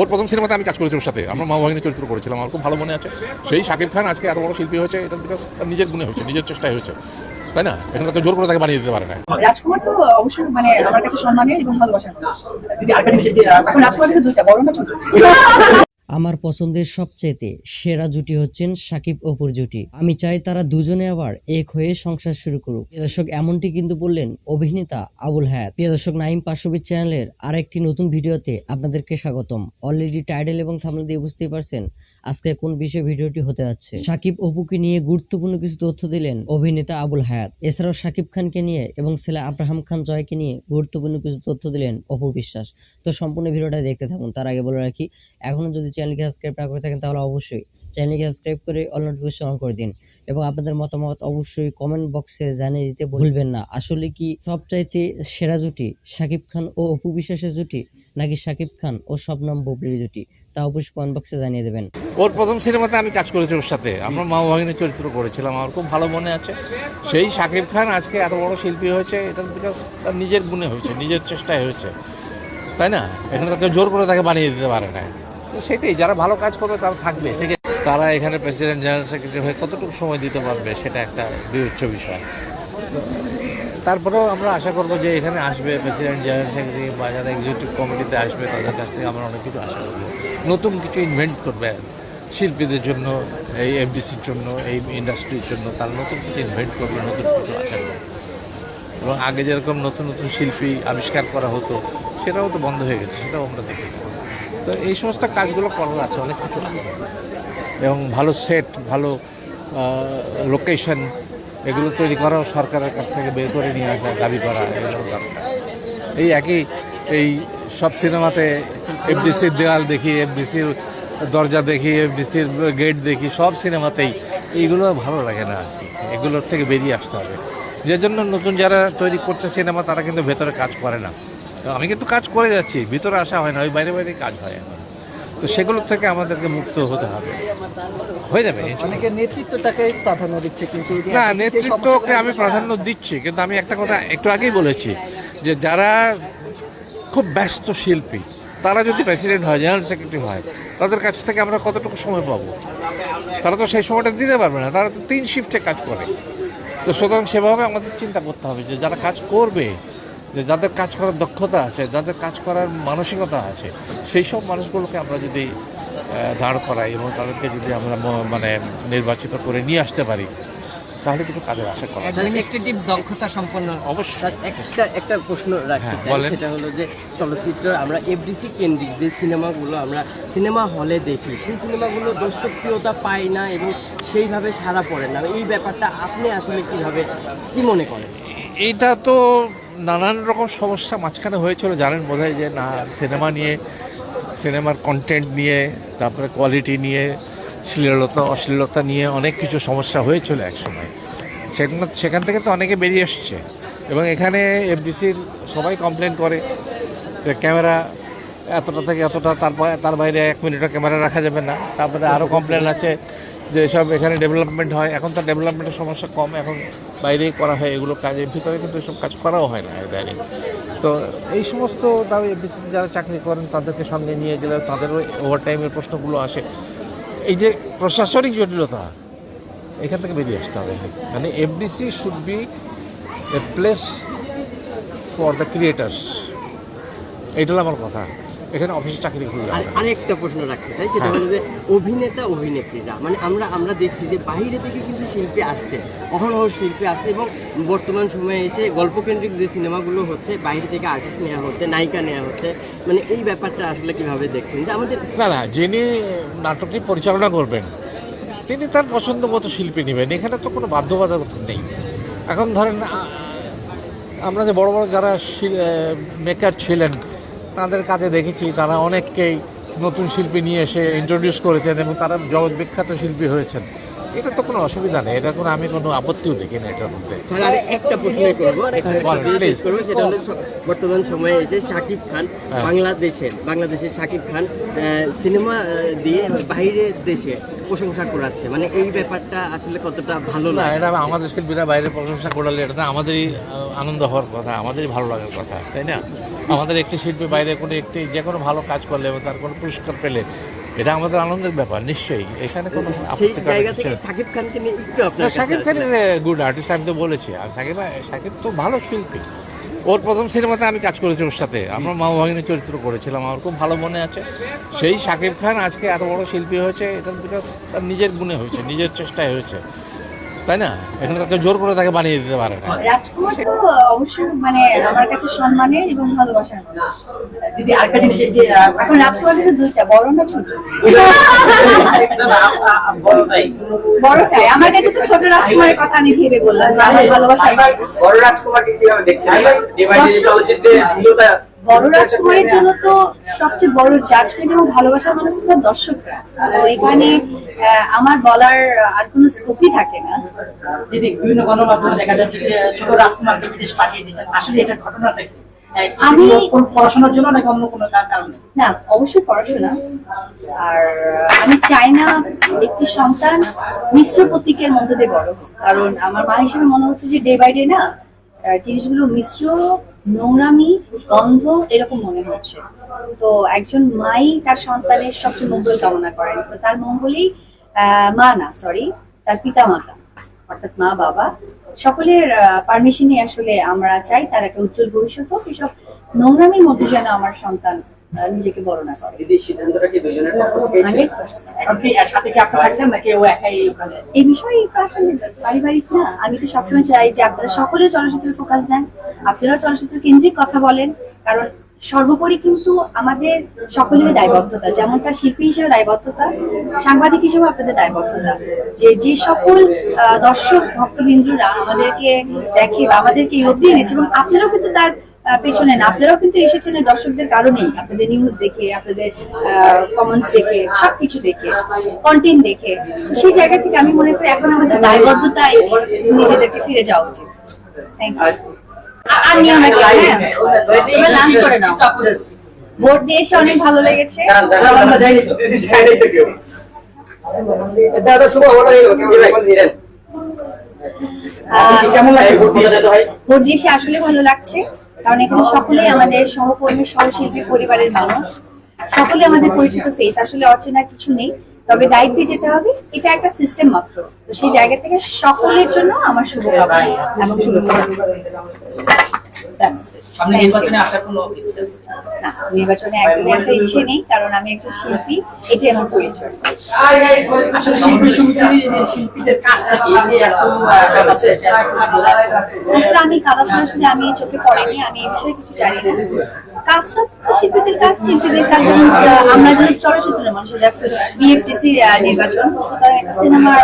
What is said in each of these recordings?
ওর প্রথম সিনেমাতে আমি কাজ করেছি ওর সাথে। আমরা মহাভাগিনী চরিত্র করেছিলাম আমার খুব ভালো মনে আছে। সেই শাকিব খান আজকে এত বড় শিল্পী হয়েছে এটা বিকজ তার নিজের গুণে হয়েছে নিজের চেষ্টায় হয়েছে। তাই না? এখানে তো জোর করে তাকে বানিয়ে দিতে পারে না। রাজকুমার তো অবশ্যই মানে আমার কাছে সম্মানের এবং ভালোবাসার যে রাজকুমার কিন্তু দুইটা বড় না ছোট? আমার পছন্দের সবচেয়েতে সেরা জুটি হচ্ছেন সাকিব অপুর জুটি। আমি চাই তারা দুজনে আবার এক হয়ে সংসার শুরু করুক। দর্শক, এমনটি কিন্তু বললেন অভিনেতা আবুল হায়াত। প্রিয় দর্শক নাইম পাশবির চ্যানেলের আরেকটি নতুন ভিডিওতে আপনাদেরকে স্বাগতম। অলরেডি টাইটেল এবং থামলে দিয়ে বুঝতেই পারছেন আজকে কোন বিষয়ে ভিডিওটি হতে যাচ্ছে। সাকিব অপুকে নিয়ে গুরুত্বপূর্ণ কিছু তথ্য দিলেন অভিনেতা আবুল হায়াত। এছাড়াও সাকিব খানকে নিয়ে এবং ছেলে আব্রাহাম খান জয়কে নিয়ে গুরুত্বপূর্ণ কিছু তথ্য দিলেন অপু বিশ্বাস। তো সম্পূর্ণ ভিডিওটা দেখতে থাকুন। তার আগে বলে রাখি, এখনও যদি চ্যানেলকে সাবস্ক্রাইব না করে থাকেন তাহলে অবশ্যই চ্যানেলকে সাবস্ক্রাইব করে অল নোটিফিকেশন অন করে দিন। এবং আপনাদের মতামত অবশ্যই কমেন্ট বক্সে জানিয়ে দিতে ভুলবেন না। আসলে কি সবচাইতে সেরা জুটি শাকিব খান ও অপু বিশ্বাসের জুটি, নাকি শাকিব খান ও শবনম বুবলির জুটি? তা অবশ্যই কমেন্ট বক্সে জানিয়ে দেবেন। ওর প্রথম সিনেমাতে আমি কাজ করেছি ওর সাথে। আমরা মহাভাগিনী চরিত্র করেছিলাম। আমার খুব ভালো মনে আছে। সেই শাকিব খান আজকে এত বড় শিল্পী হয়েছে, এটা বিকজ তার নিজের গুণে হয়েছে, নিজের চেষ্টায় হয়েছে। তাই না? এখানে তাকে জোর করে তাকে বানিয়ে দিতে পারে না। তো সেটাই যারা ভালো কাজ করবে তারা থাকবে ঠিক আছে? তারা এখানে প্রেসিডেন্ট জেনারেল সেক্রেটারি হয়ে কতটুকু সময় দিতে পারবে সেটা একটা বিবেচ্য বিষয়। তারপরেও আমরা আশা করব যে এখানে আসবে প্রেসিডেন্ট জেনারেল সেক্রেটারি বা যারা এক্সিকিউটিভ কমিটিতে আসবে তাদের কাছ থেকে আমরা অনেক কিছু আশা করব। নতুন কিছু ইনভেন্ট করবে শিল্পীদের জন্য এই এফডিসির জন্য এই ইন্ডাস্ট্রির জন্য তারা নতুন কিছু ইনভেন্ট করবে নতুন কিছু আশা করবে। এবং আগে যেরকম নতুন নতুন শিল্পী আবিষ্কার করা হতো সেটাও তো বন্ধ হয়ে গেছে সেটাও আমরা দেখেছি। তো এই সমস্ত কাজগুলো করার আছে, অনেক কিছু এবং ভালো সেট ভালো লোকেশন এগুলো তৈরি করাও সরকারের কাছ থেকে বের করে নিয়ে আসা, দাবি করা এই একই, এই সব সিনেমাতে এফডিসির দেওয়াল দেখি এফডিসির দরজা দেখি এফডিসির গেট দেখি, সব সিনেমাতেই এইগুলো ভালো লাগে না আর কি। এগুলোর থেকে বেরিয়ে আসতে হবে। যে জন্য নতুন যারা তৈরি করছে সিনেমা, তারা কিন্তু ভেতরে কাজ করে না। আমি কিন্তু কাজ করে যাচ্ছি ভিতরে আসা হয় না ওই বাইরে বাইরে কাজ হয় এখন। তো সেগুলোর থেকে আমাদেরকে মুক্ত হতে হবে। হয়ে যাবে ইনশাল্লাহ। অনেকে নেতৃত্বটাকে প্রাধান্য দিচ্ছে কিন্তু না নেতৃত্বকে আমি প্রাধান্য দিচ্ছি কিন্তু আমি একটা কথা একটু আগেই বলেছি যে যারা খুব ব্যস্ত শিল্পী তারা যদি প্রেসিডেন্ট হয় জেনারেল সেক্রেটারি হয় তাদের কাছ থেকে আমরা কতটুকু সময় পাবো? তারা তো সেই সময়টা দিতে পারবে না তারা তো তিন শিফটে কাজ করে। তো সুতরাং সেভাবে আমাদের চিন্তা করতে হবে যে যারা কাজ করবে যে যাদের কাজ করার দক্ষতা আছে যাদের কাজ করার মানসিকতা আছে সেই সব মানুষগুলোকে আমরা যদি দাঁড় করাই এবং তাদেরকে যদি আমরা মানে নির্বাচিত করে নিয়ে আসতে পারি তাহলে কিন্তু কাজের আশা করা। অ্যাডমিনিস্ট্রেটিভ দক্ষতা সম্পন্ন অবশ্যই একটা একটা প্রশ্ন রাখতে হ্যাঁ, চাই বলেন। সেটা হলো যে চলচ্চিত্র আমরা এফডিসি কেন্দ্রিক যে সিনেমাগুলো আমরা সিনেমা হলে দেখি সেই সিনেমাগুলো দর্শকপ্রিয়তা পায় না এবং সেইভাবে সারা পড়ে না এই ব্যাপারটা আপনি আসলে কীভাবে কি মনে করেন এটা তো নানান রকম সমস্যা মাঝখানে হয়েছিল, জানেন বোধহয় যে না, সিনেমা নিয়ে, সিনেমার কন্টেন্ট নিয়ে, তারপরে কোয়ালিটি নিয়ে, শ্লীলতা, অশ্লীলতা নিয়ে অনেক কিছু সমস্যা হয়েছিল একসময়। সেখান সেখান থেকে তো অনেকে বেরিয়ে এসছে। এবং এখানে এফডিসির সবাই কমপ্লেন করে যে ক্যামেরা এতটা থেকে এতটা, তারপর, তার বাইরে এক মিনিটও ক্যামেরা রাখা যাবে না। তারপরে আরও কমপ্লেন আছে যে সব এখানে ডেভেলপমেন্ট হয়, এখন তো ডেভেলপমেন্টের সমস্যা কম, এখন বাইরেই করা হয় এগুলো কাজের ভিতরে কিন্তু এসব কাজ করাও হয় না বাইরে। তো এই সমস্ত তাও এফডিসি যারা চাকরি করেন, তাদেরকে সঙ্গে নিয়ে গেলে তাদেরও ওভার টাইমের প্রশ্নগুলো আসে। এই যে প্রশাসনিক জটিলতা, এখান থেকে বেরিয়ে আসতে হবে। মানে FDC should be a place for the creators এইটা আমার কথা। এখানে অফিসে চাকরি আর আরেকটা প্রশ্ন রাখতে চাই সেটা। হলো যে অভিনেতা অভিনেত্রীরা মানে আমরা আমরা দেখছি যে বাইরে থেকে কিন্তু শিল্পী আসছে অহরহ শিল্পী আসছে এবং বর্তমান সময়ে এসে গল্পকেন্দ্রিক যে সিনেমাগুলো হচ্ছে বাইরে থেকে আর্টিস্ট নেওয়া হচ্ছে নায়িকা নেওয়া হচ্ছে মানে এই ব্যাপারটা আসলে কীভাবে দেখছেন যে আমাদের না না যিনি নাটকটি পরিচালনা করবেন তিনি তার পছন্দ মতো শিল্পী নেবেন এখানে তো কোনো বাধ্যবাধকতা নেই এখন ধরেন আমরা যে বড় বড় যারা মেকার ছিলেন তাদের কাজে দেখেছি তারা অনেককেই নতুন শিল্পী নিয়ে এসে ইন্ট্রোডিউস করেছেন এবং তারা জগৎ বিখ্যাত শিল্পী হয়েছেন। এটা তো কোনো অসুবিধা নেই এটা কোনো আমি কোনো আপত্তিও দেখি না এটার মধ্যে। একটা করব সেটা হলো বর্তমান সময়ে এসে শাকিব খান হ্যাঁ। বাংলাদেশের বাংলাদেশের শাকিব খান সিনেমা দিয়ে বাইরের দেশে প্রশংসা করাচ্ছে। মানে এই ব্যাপারটা আসলে কতটা ভালো না এটা আমাদের শিল্পীরা বাইরে প্রশংসা করলে এটা আমাদেরই আনন্দ হওয়ার কথা আমাদেরই ভালো লাগার কথা তাই না? আমাদের একটি শিল্পী বাইরে কোনো একটি যে কোনো ভালো কাজ করলে এবং তার কোনো পুরস্কার পেলে এটা আমাদের আনন্দের ব্যাপার নিশ্চয়ই। এখানে কোনো। সাকিব খানকে নিয়ে একটু কাছে খান গুড আর্টিস্ট আমি তো বলেছি। আর শাকিব শাকিব তো ভালো শিল্পী। ওর প্রথম সিনেমাতে আমি কাজ করেছি ওর সাথে। আমরা মা ভাগিনী চরিত্র করেছিলাম, আমার খুব ভালো মনে আছে। সেই শাকিব খান আজকে এত বড় শিল্পী হয়েছে, এটা বিকাশ তার নিজের গুণে হয়েছে, নিজের চেষ্টায় হয়েছে। তাই না এখানে তাকে জোর করে তাকে বানিয়ে দিতে পারে না রাজকুমার তো অবশ্যই মানে আমার কাছে সম্মানের এবং ভালোবাসার দিদি আরেকটা জিনিস যে এখন রাজকুমার কিন্তু দুইটা বড় না ছোট বড়টাই। আমার কাছে তো ছোট রাজকুমারের কথা আমি ভেবে বললাম যে আমার মানুষ। বড় রাজকুমারকে কীভাবে দেখছেন? এবার চলচ্চিত্রে বড় রাজকুমারের জন্য তো সবচেয়ে বড় জাজমেন্ট এবং ভালোবাসার মানুষ তো দর্শকরা। তো এখানে আমার বলার আর কোনো স্কোপই থাকে না। দিদি বিভিন্ন গণমাধ্যমে দেখা যাচ্ছে যে ছোট রাজকুমারকে বিদেশ পাঠিয়ে দিয়েছেন। আসলে এটা ঘটনাটা কি? আমি- পড়াশোনার জন্য নাকি অন্য কোনো কার- কারণে? না অবশ্যই পড়াশোনা। আর আমি চাই না একটি সন্তান মিশ্র প্রতীকের মধ্যে দিয়ে বড় কারণ আমার মা হিসেবে মনে হচ্ছে যে ডে বাই ডে না জিনিসগুলো মিশ্র নোংরামি, গন্ধ এরকম মনে হচ্ছে। তো একজন মাই তার সন্তানের সবচেয়ে মঙ্গল কামনা করেন। তো তার মঙ্গলই মা না সরি তার পিতা মাতা অর্থাৎ মা, বাবা। সকলের পারমিশনই আসলে আমরা চাই তার একটা উজ্জ্বল ভবিষ্যৎ হোক। এসব নোংরামির মধ্যে যেন আমার সন্তান নিজেকে বড় না করে। দিদি সিদ্ধান্তটা কি দুজনের পক্ষ থেকে হান্ড্রেড পার্সেন্ট এখন কি এর সাথে কি আপনি থাকছেন নাকি ও একাই ওখানে এই বিষয়ে তো আসলে পারিবারিক না আমি তো সবসময় চাই যে আপনারা সকলে চলচ্চিত্রের ফোকাস দেন আপনারাও চলচ্চিত্র কেন্দ্রিক কথা বলেন কারণ সর্বোপরি কিন্তু আমাদের সকলেরই দায়বদ্ধতা যেমনটা শিল্পী হিসেবে দায়বদ্ধতা সাংবাদিক হিসেবে আপনাদের দায়বদ্ধতা যে যে সকল দর্শক ভক্তবিন্দুরা আমাদেরকে দেখে বা আমাদেরকে এই অব্দি এনেছে এবং আপনারাও কিন্তু তার পেছনে না। আপনারাও কিন্তু এসেছেন দর্শকদের কারণেই। আপনাদের নিউজ দেখে আপনাদের কমেন্টস দেখে সবকিছু দেখে কন্টেন্ট দেখে। সেই জায়গা থেকে আমি মনে করি এখন আমাদের দায়বদ্ধতায় নিজেদেরকে ফিরে যাওয়া উচিত। থ্যাংক ইউ আর নিও না হ্যাঁ? তোমরা লাঞ্চ করে নাও। ভোট দিয়ে এসে অনেক ভালো লেগেছে। ভোট দিয়ে এসে আসলে ভালো লাগছে। কারণ এখানে সকলেই আমাদের সহকর্মী, সহশিল্পী পরিবারের মানুষ। সকলে আমাদের পরিচিত ফেস আসলে অচেনা কিছু নেই। তবে দায়িত্বে যেতে হবে, এটা একটা সিস্টেম মাত্র। তো সেই জায়গা থেকে সকলের জন্য আমার শুভকামনা এবং it. সামনে নির্বাচনে আসার কোনো ইচ্ছে আছে? না নির্বাচনে একদমই আসার ইচ্ছে নেই কারণ আমি একজন শিল্পী এটাই আমার পরিচয়। আসলে শিল্পী সমিতি শিল্পীদের কাজটা এই যে আমি কাদা সরাসরি আমি চোখে পড়েনি আমি এই বিষয়ে কিছু জানি না। কাজটা শিল্পীদের কাজ শিল্পীদের কাজ আমরা যে চলচ্চিত্রের মানুষ বিএফটিসি নির্বাচন সুতরাং একটা সিনেমার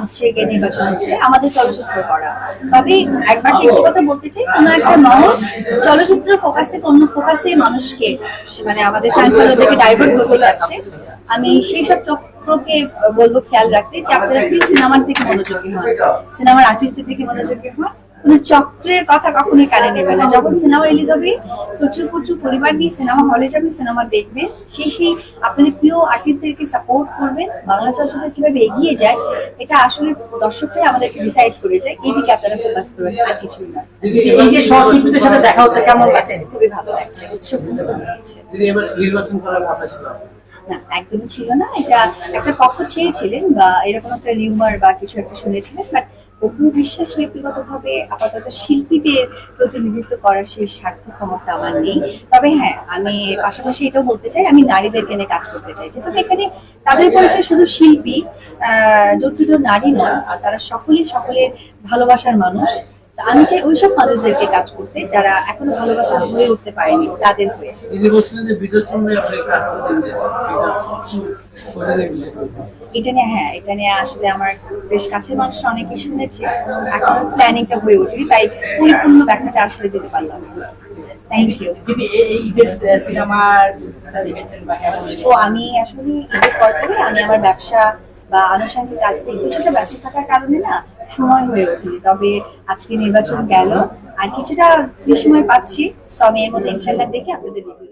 হচ্ছে আমাদের চলচ্চিত্র করা। তবে একবার কথা বলতে চাই একটা চলচ্চিত্র ফোকাস থেকে অন্য ফোকাসে মানুষকে মানে আমাদের ডাইভার্ট আমি সেই সব চক্রকে বলব খেয়াল রাখতে যে আপনারা সিনেমার থেকে মনোযোগী হন? সিনেমার আর্টিস্টের থেকে মনোযোগী হন? কোনো চক্রের কথা কখনোই কানে নেবে না। যখন সিনেমা রিলিজ হবে প্রচুর প্রচুর পরিবার নিয়ে সিনেমা হলে যাবেন সিনেমা দেখবেন সেই সেই আপনাদের প্রিয় আর্টিস্টদেরকে সাপোর্ট করবেন। বাংলা চলচ্চিত্র কীভাবে এগিয়ে যায় এটা আসলে দর্শকরাই আমাদেরকে ডিসাইড করে যায় এই দিকে আপনারা ফোকাস করবেন আর কিছুই না। এই যে সহশিল্পীদের সাথে দেখা হচ্ছে কেমন লাগছে? খুবই ভালো লাগছে উৎসব দিদি এবার নির্বাচন করার কথা ছিল। না একদমই ছিল না। এটা একটা পক্ষ চেয়েছিলেন বা এরকম একটা রিউমার বা কিছু একটা শুনেছিলেন বাট অপু বিশ্বাস ব্যক্তিগতভাবে আপাতত শিল্পীদের প্রতিনিধিত্ব করার সেই স্বার্থ ক্ষমতা আমার নেই। তবে হ্যাঁ আমি পাশাপাশি এটাও বলতে চাই, আমি নারীদেরকে নিয়ে কাজ করতে চাই যেহেতু এখানে তাদের পরিচয় শুধু শিল্পী, আহ দুটো নারী নয় তারা সকলেই সকলের ভালোবাসার মানুষ। আমি চাই ওইসব মানুষদেরকে কাজ করতে, যারা এখনও ভালোবাসা হয়ে উঠতে পারেনি, তাদের হয়ে। বলছিলেন যে কাজ করতে। এটা নিয়ে হ্যাঁ এটা নিয়ে আসলে আমার বেশ কাছের মানুষ অনেকে শুনেছে। এখন প্ল্যানিংটা হয়ে ওঠেনি তাই পরিপূর্ণ ব্যাখ্যাটা আসলে দিতে পারলাম থ্যাংক ইউ? তো আমি আসলে ঈদের পর থেকে আমি আমার ব্যবসা বা আনুষঙ্গিক কাজ থেকে কিছুটা ব্যস্ত থাকার কারণে না সময় হয়ে ওঠেনি। তবে আজকে নির্বাচন গেল আর কিছুটা ফ্রি সময় পাচ্ছি। এর মধ্যে ইনশাল্লাহ দেখে আপনাদের রিভিউ